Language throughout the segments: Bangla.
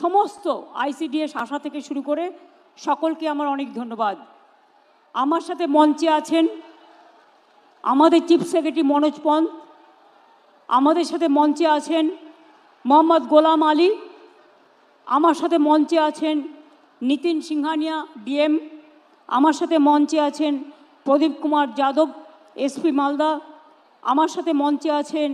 সমস্ত আইসিডিএস আশা থেকে শুরু করে সকলকে আমার অনেক ধন্যবাদ। আমার সাথে মঞ্চে আছেন আমাদের চিফ সেক্রেটারি মনোজ পন্ত আমাদের সাথে মঞ্চে আছেন মোহাম্মদ গোলাম আলী, আমার সাথে মঞ্চে আছেন নিতিন সিংহানিয়া ডিএম আমার সাথে মঞ্চে আছেন প্রদীপ কুমার যাদব এসপি মালদা, আমার সাথে মঞ্চে আছেন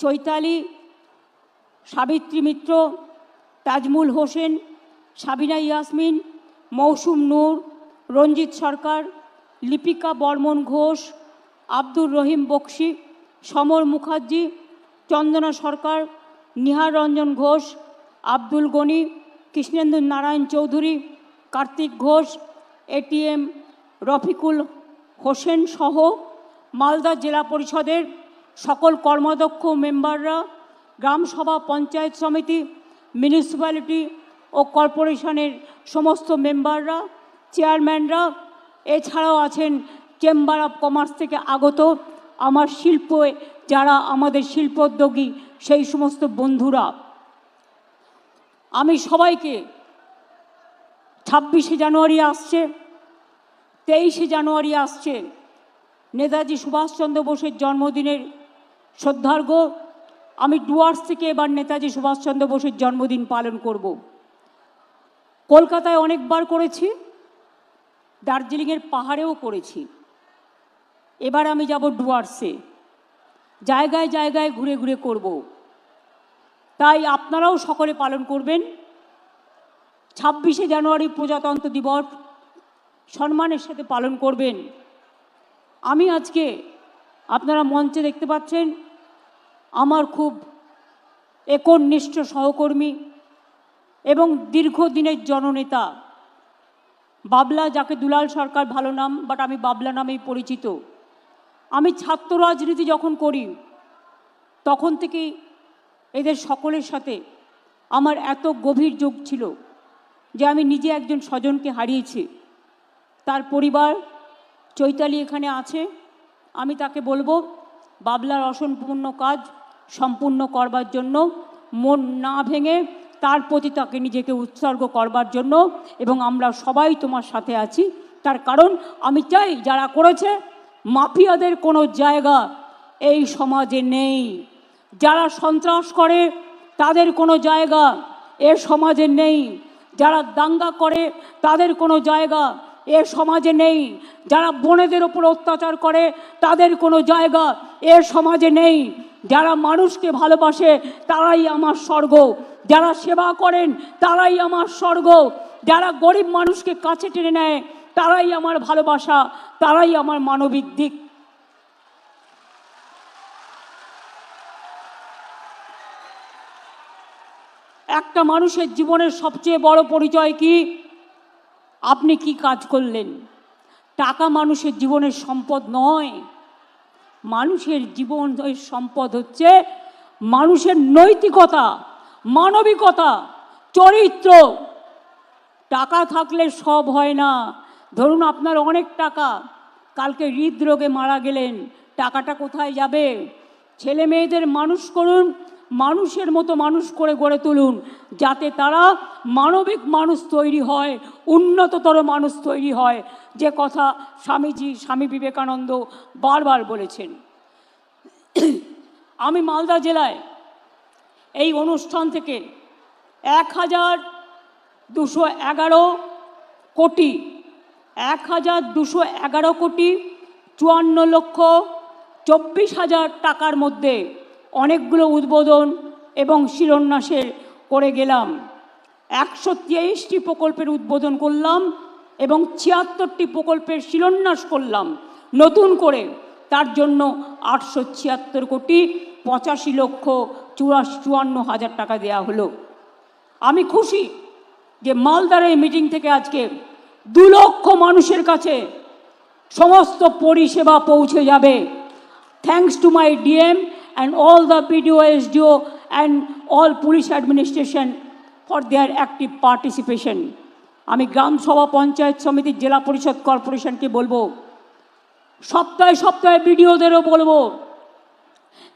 চৈতালি, সাবিত্রী মিত্র তাজমুল হোসেন, সাবিনা ইয়াসমিন, মৌসুম নূর, রঞ্জিত সরকার, লিপিকা বর্মন ঘোষ, আব্দুর রহিম বক্সি, সমর মুখার্জি, চন্দনা সরকার, নিহার রঞ্জন ঘোষ, আব্দুল গনি, কৃষ্ণেন্দু নারায়ণ চৌধুরী, কার্তিক ঘোষ, এটিএম রফিকুল হোসেন সহ মালদা জেলা পরিষদের সকল কর্মদক্ষ মেম্বাররা গ্রামসভা পঞ্চায়েত সমিতি মিউনিসিপ্যালিটি ও কর্পোরেশনের সমস্ত মেম্বাররা, চেয়ারম্যানরা, এছাড়াও আছেন চেম্বার অফ কমার্স থেকে আগত আমার শিল্পে, যারা আমাদের শিল্পোদ্যোগী, সেই সমস্ত বন্ধুরা। আমি সবাইকে ছাব্বিশে জানুয়ারি আসছে, তেইশে জানুয়ারি আসছে, নেতাজি সুভাষচন্দ্র বোসের জন্মদিনের শ্রদ্ধার্ঘ আমি ডুয়ার্স থেকে এবার নেতাজি সুভাষচন্দ্র বসুর জন্মদিন পালন করব। কলকাতায় অনেকবার করেছি, দার্জিলিংয়ের পাহাড়েও করেছি। এবার আমি যাব ডুয়ার্সে। জায়গায় জায়গায় ঘুরে ঘুরে করব। তাই আপনারাও সকলে পালন করবেন। ছাব্বিশে জানুয়ারি প্রজাতন্ত্র দিবস, সম্মানের সাথে পালন করবেন। আমি আজকে আপনারা মঞ্চে দেখতে পাচ্ছেন আমার খুব একনিষ্ঠ সহকর্মী এবং দীর্ঘদিনের জননেতা। বাবলা, যাকে দুলাল সরকার ভালো নাম বাট আমি বাবলা নামেই পরিচিত। আমি ছাত্র রাজনীতি যখন করি, তখন থেকেই এদের সকলের সাথে আমার এত গভীর যোগ ছিল যে আমি নিজে একজন স্বজনকে হারিয়েছি। তার পরিবার চৈতালি এখানে আছে। আমি তাকে বলব, বাবলার অসম্পূর্ণ কাজ সম্পূর্ণ করবার জন্য, মন না ভেঙে তার প্রতি তাকে নিজেকে উৎসর্গ করবার জন্য এবং আমরা সবাই তোমার সাথে আছি। তার কারণ আমি চাই যারা করেছে, মাফিয়াদের কোনো জায়গা এই সমাজে নেই। যারা সন্ত্রাস করে, তাদের কোনো জায়গা এ সমাজে নেই। যারা দাঙ্গা করে, তাদের কোনো জায়গা এ সমাজে নেই। যারা বোনেদের ওপর অত্যাচার করে, তাদের কোনো জায়গা এ সমাজে নেই। যারা মানুষকে ভালোবাসে, তারাই আমার স্বর্গ। যারা সেবা করেন, তারাই আমার স্বর্গ। যারা গরিব মানুষকে কাছে টেনে নেয়, তারাই আমার ভালোবাসা, তারাই আমার মানবিক দিক। একটা মানুষের জীবনের সবচেয়ে বড় পরিচয় কি? আপনি কি কাজ করলেন? টাকা মানুষের জীবনের সম্পদ নয়। মানুষের জীবন সম্পদ হচ্ছে মানুষের নৈতিকতা, মানবিকতা, চরিত্র। টাকা থাকলে সব হয় না। ধরুন আপনার অনেক টাকা, কালকে হৃদরোগে মারা গেলেন, টাকাটা কোথায় যাবে? ছেলে মেয়েদের মানুষ করুন মানুষের মতো মানুষ করে গড়ে তুলুন, যাতে তারা মানবিক মানুষ তৈরি হয়, উন্নততর মানুষ তৈরি হয়। যে কথা স্বামীজি, স্বামী বিবেকানন্দ বারবার বলেছেন। আমি মালদা জেলায় এই অনুষ্ঠান থেকে এক হাজার দুশো এগারো কোটি, এক হাজার দুশো এগারো কোটি, চুয়ান্ন লক্ষ চব্বিশ হাজার টাকার মধ্যে অনেকগুলো উদ্বোধন এবং শিলান্যাসের করে গেলাম। একশো তেইশটি প্রকল্পের উদ্বোধন করলাম এবং ছিয়াত্তরটি প্রকল্পের শিলান্যাস করলাম। নতুন করে, তার জন্য আটশো ছিয়াত্তর কোটি পঁচাশি লক্ষ চুরাশি চুয়ান্ন হাজার টাকা দেয়া হলো। আমি খুশি যে মালদার এই মিটিং থেকে আজকে দু লক্ষ মানুষের কাছে সমস্ত পরিষেবা পৌঁছে যাবে। Thanks to my DM and all the BDO SDO and all police administration for their active participation আমি গ্রাম সভা পঞ্চায়েত সমিতির জেলা পরিষদ কর্পোরেশনকে বলব, সপ্তাহে সপ্তাহে বিডিওদেরও বলব,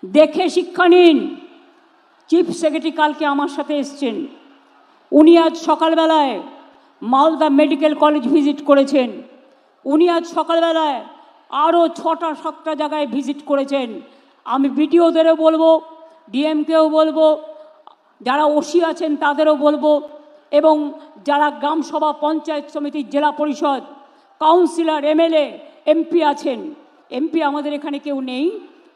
দেখে শিক্ষা নিন। চিফ সেক্রেটারি কালকে আমার সাথে এসছেন। উনি আজ সকালবেলায় মালদা মেডিকেল কলেজ ভিজিট করেছেন। উনি আজ সকালবেলায় আরও ছটা সাতটা জায়গায় ভিজিট করেছেন। আমি বিডিওদেরও বলব, ডিএমকেও বলব, যারা ওসি আছেন তাদেরও বলব, এবং যারা গ্রাম সভা পঞ্চায়েত সমিতির জেলা পরিষদ, কাউন্সিলর, এমএলএ, এমপি আছেন, এমপি আমাদের এখানে কেউ নেই,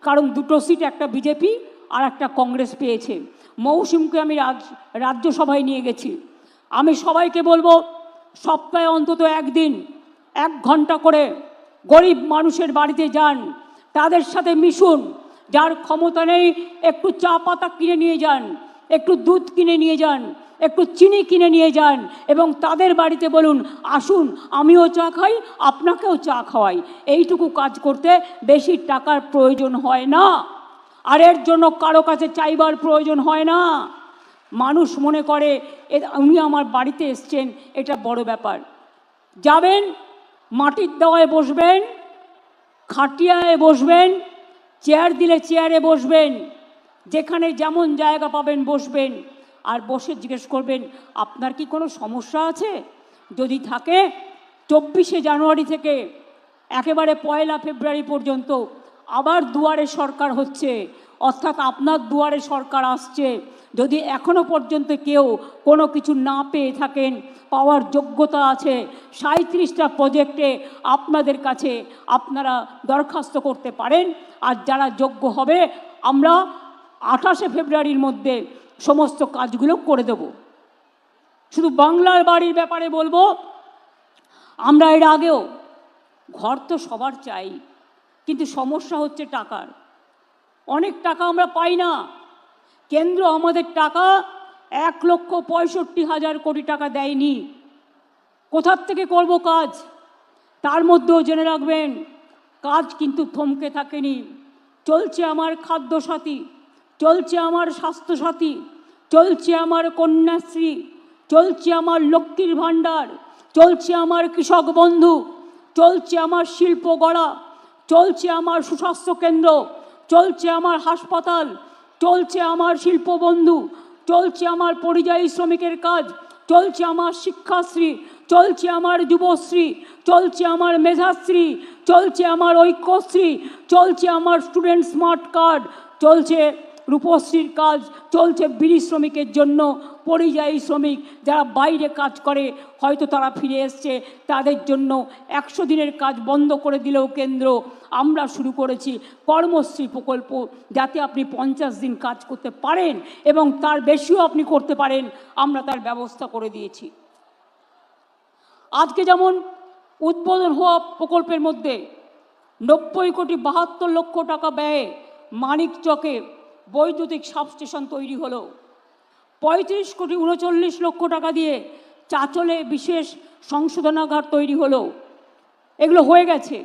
কারণ দুটো সিট, একটা বিজেপি আর একটা কংগ্রেস পেয়েছে। মৌসুমকে আমি রাজ, রাজ্যসভায় নিয়ে গেছি। আমি সবাইকে বলব, সপ্তাহে অন্তত একদিন, এক ঘণ্টা করে গরিব মানুষের বাড়িতে যান, তাদের সাথে মিশুন যার ক্ষমতা নেই, একটু চা পাতা কিনে নিয়ে যান, একটু দুধ কিনে নিয়ে যান, একটু চিনি কিনে নিয়ে যান এবং তাদের বাড়িতে বলুন, আসুন, আমিও চা খাই, আপনাকেও চা খাওয়াই। এইটুকু কাজ করতে বেশি টাকার প্রয়োজন হয় না। আর এর জন্য কারও কাছে চাইবার প্রয়োজন হয় না। মানুষ মনে করে, এ, উনি আমার বাড়িতে এসছেন, এটা বড় ব্যাপার। যাবেন, মাটির দেওয়ায় বসবেন, খাটিয়ায় বসবেন চেয়ার দিলে চেয়ারে বসবেন, যেখানে যেমন জায়গা পাবেন বসবেন। আর বসে জিজ্ঞেস করবেন, আপনার কি কোনো সমস্যা আছে? যদি থাকে, চব্বিশে জানুয়ারি থেকে একেবারে পয়লা ফেব্রুয়ারি পর্যন্ত আবার দুয়ারে সরকার হচ্ছে। অর্থাৎ আপনার দুয়ারে সরকার আসছে। যদি এখনও পর্যন্ত কেউ কোনো কিছু না পেয়ে থাকেন, পাওয়ার যোগ্যতা আছে সাঁত্রিশটা প্রজেক্টে আপনাদের কাছে আপনারা দরখাস্ত করতে পারেন। আর যারা যোগ্য হবে, আমরা আঠাশে ফেব্রুয়ারির মধ্যে সমস্ত কাজগুলো করে দেব। শুধু বাংলার বাড়ির ব্যাপারে বলব, আমরা এর আগেও, ঘর তো সবার চাই, কিন্তু সমস্যা হচ্ছে টাকার। অনেক টাকা আমরা পাই না। কেন্দ্র আমাদের টাকা এক লক্ষ পঁয়ষট্টি হাজার কোটি টাকা দেয়নি। কোথার থেকে করব কাজ? তার মধ্যেও জেনে রাখবেন, কাজ কিন্তু থমকে থাকেনি। চলছে আমার খাদ্য সাথী চলছে আমার স্বাস্থ্যসাথী, চলছে আমার কন্যাশ্রী, চলছে আমার লক্ষ্মীর ভাণ্ডার, চলছে আমার কৃষক বন্ধু, চলছে আমার শিল্প গড়া, চলছে আমার সুস্বাস্থ্য কেন্দ্র। চলছে আমার হাসপাতাল, চলছে আমার শিল্পবন্ধু, চলছে আমার পরিযায়ী শ্রমিকের কাজ, চলছে আমার শিক্ষাশ্রী, চলছে আমার যুবশ্রী, চলছে আমার মেধাশ্রী, চলছে আমার ঐক্যশ্রী, চলছে আমার স্টুডেন্ট স্মার্ট কার্ড, চলছে রূপশ্রীর কাজ, চলছে বিড়ি শ্রমিকের জন্য পরিযায়ী শ্রমিক যারা বাইরে কাজ করে, হয়তো তারা ফিরে এসছে। তাদের জন্য একশো দিনের কাজ বন্ধ করে দিলেও কেন্দ্র। আমরা শুরু করেছি কর্মশ্রী প্রকল্প যাতে আপনি পঞ্চাশ দিন কাজ করতে পারেন এবং তার বেশিও আপনি করতে পারেন। আমরা তার ব্যবস্থা করে দিয়েছি। আজকে যেমন উদ্বোধন হওয়া প্রকল্পের মধ্যে নব্বই কোটি বাহাত্তর লক্ষ টাকা ব্যয়ে মানিক চকে বৈদ্যুতিক সাবস্টেশন তৈরি হলো। পঁয়ত্রিশ কোটি উনচল্লিশ লক্ষ টাকা দিয়ে চাচলে বিশেষ সংশোধনাগার তৈরি হলো। এগুলো হয়ে গেছে।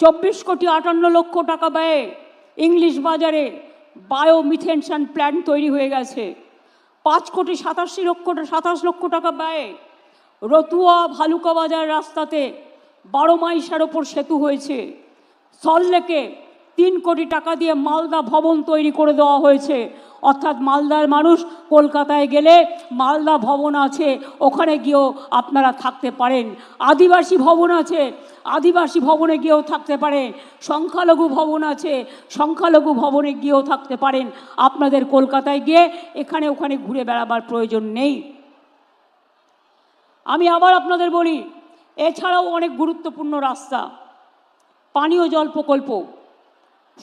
চব্বিশ কোটি আটান্ন লক্ষ টাকা ব্যয়ে ইংলিশ বাজারে বায়োমিথেনশন প্ল্যান্ট তৈরি হয়ে গেছে। পাঁচ কোটি সাতাশি লক্ষ সাতাশ লক্ষ টাকা ব্যয়ে রতুয়া ভালুকা বাজার রাস্তাতে বারো মাইশার ওপর সেতু হয়েছে। সল্লেকে তিন কোটি টাকা দিয়ে মালদা ভবন তৈরি করে দেওয়া হয়েছে। অর্থাৎ মালদার মানুষ কলকাতায় গেলে মালদা ভবন আছে, ওখানে গিয়েও আপনারা থাকতে পারেন। আদিবাসী ভবন আছে, আদিবাসী ভবনে গিয়েও থাকতে পারেন। সংখ্যালঘু ভবন আছে, সংখ্যালঘু ভবনে গিয়েও থাকতে পারেন। আপনাদের কলকাতায় গিয়ে এখানে ওখানে ঘুরে বেড়াবার প্রয়োজন নেই। আমি আবার আপনাদের বলি, এছাড়াও অনেক গুরুত্বপূর্ণ রাস্তা, পানীয় জল প্রকল্প।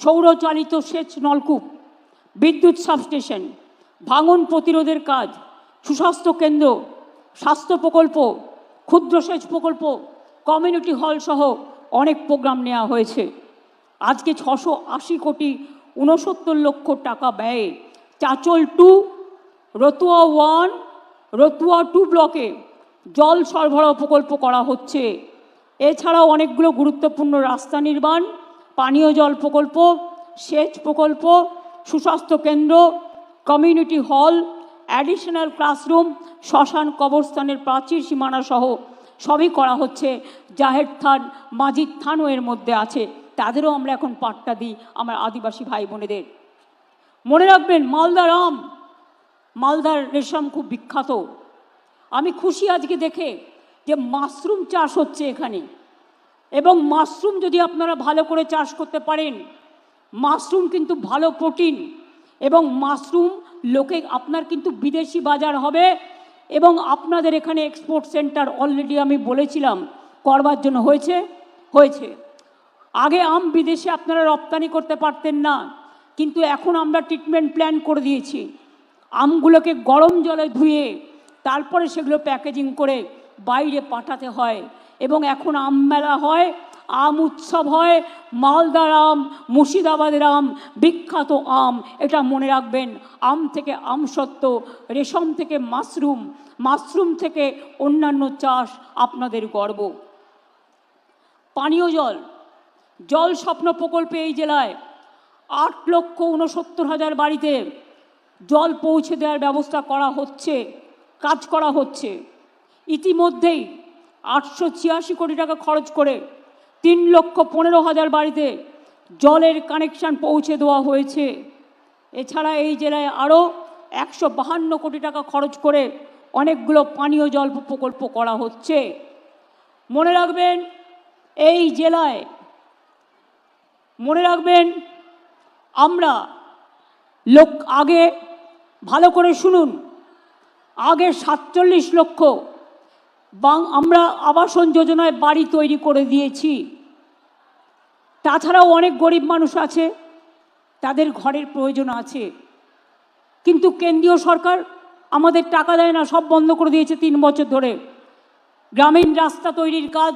সৌরচালিত সেচ নলকূপ, বিদ্যুৎ সাবস্টেশন, ভাঙন প্রতিরোধের কাজ, সুস্বাস্থ্য কেন্দ্র, স্বাস্থ্য প্রকল্প, ক্ষুদ্র সেচ প্রকল্প কমিউনিটি হল সহ অনেক প্রোগ্রাম নেওয়া হয়েছে। আজকে ছশো আশি কোটি ঊনসত্তর লক্ষ টাকা ব্যয়ে Chanchal two, Ratua one, Ratua two ব্লকে জল সরবরাহ প্রকল্প করা হচ্ছে। এছাড়াও অনেকগুলো গুরুত্বপূর্ণ রাস্তা নির্মাণ পানীয় জল প্রকল্প, সেচ প্রকল্প, সুস্বাস্থ্য কেন্দ্র কমিউনিটি হল অ্যাডিশনাল ক্লাসরুম শ্মশান কবরস্থানের প্রাচীর সীমানা সহ সবই করা হচ্ছে। জাহের থান মাজিদ থানও এর মধ্যে আছে। তাদেরও আমরা এখন পাট্টা দিই আমার আদিবাসী ভাই বোনেদের। মনে রাখবেন মালদার আম মালদার রেশম খুব বিখ্যাত। আমি খুশি আজকে দেখে যে মাশরুম চাষ হচ্ছে এখানে। এবং মাশরুম যদি আপনারা ভালো করে চাষ করতে পারেন, মাশরুম কিন্তু ভালো প্রোটিন এবং মাশরুম লোকে, আপনার কিন্তু বিদেশি বাজার হবে এবং আপনাদের এখানে এক্সপোর্ট সেন্টার অলরেডি আমি বলেছিলাম, করবার জন্য হয়েছে হয়েছে। আগে আম বিদেশে আপনারা রপ্তানি করতে পারতেন না, কিন্তু এখন আমরা ট্রিটমেন্ট প্ল্যান করে দিয়েছি। আমগুলোকে গরম জলে ধুয়ে তারপরে সেগুলো প্যাকেজিং করে বাইরে পাঠাতে হয়। এবং এখন আম মেলা হয়, আম উৎসব হয়, মালদার আম, মুর্শিদাবাদের আম, বিখ্যাত আম, এটা মনে রাখবেন, আম থেকে আমসত্ত্ব রেশম থেকে মাশরুম মাশরুম থেকে অন্যান্য চাষ আপনাদের গর্ব। পানীয় জল জল স্বপ্ন প্রকল্পে এই জেলায় আট লক্ষ উনসত্তর হাজার বাড়িতে জল পৌঁছে দেওয়ার ব্যবস্থা করা হচ্ছে, কাজ করা হচ্ছে। ইতিমধ্যেই আটশো ছিয়াশি কোটি টাকা খরচ করে তিন লক্ষ পনেরো হাজার বাড়িতে জলের কানেকশন পৌঁছে দেওয়া হয়েছে। এছাড়া এই জেলায় আরও একশো বাহান্ন কোটি টাকা খরচ করে অনেকগুলো পানীয় জল প্রকল্প করা হচ্ছে। মনে রাখবেন, এই জেলায় মনে রাখবেন, আমরা লোক আগে ভালো করে শুনুন, আগে সাতচল্লিশ লক্ষ বাং, আমরা আবাসন যোজনায় বাড়ি তৈরি করে দিয়েছি। তাছাড়াও অনেক গরিব মানুষ আছে, তাদের ঘরের প্রয়োজন আছে। কিন্তু কেন্দ্রীয় সরকার আমাদের টাকা দেয় না, সব বন্ধ করে দিয়েছে তিন বছর ধরে। গ্রামীণ রাস্তা তৈরির কাজ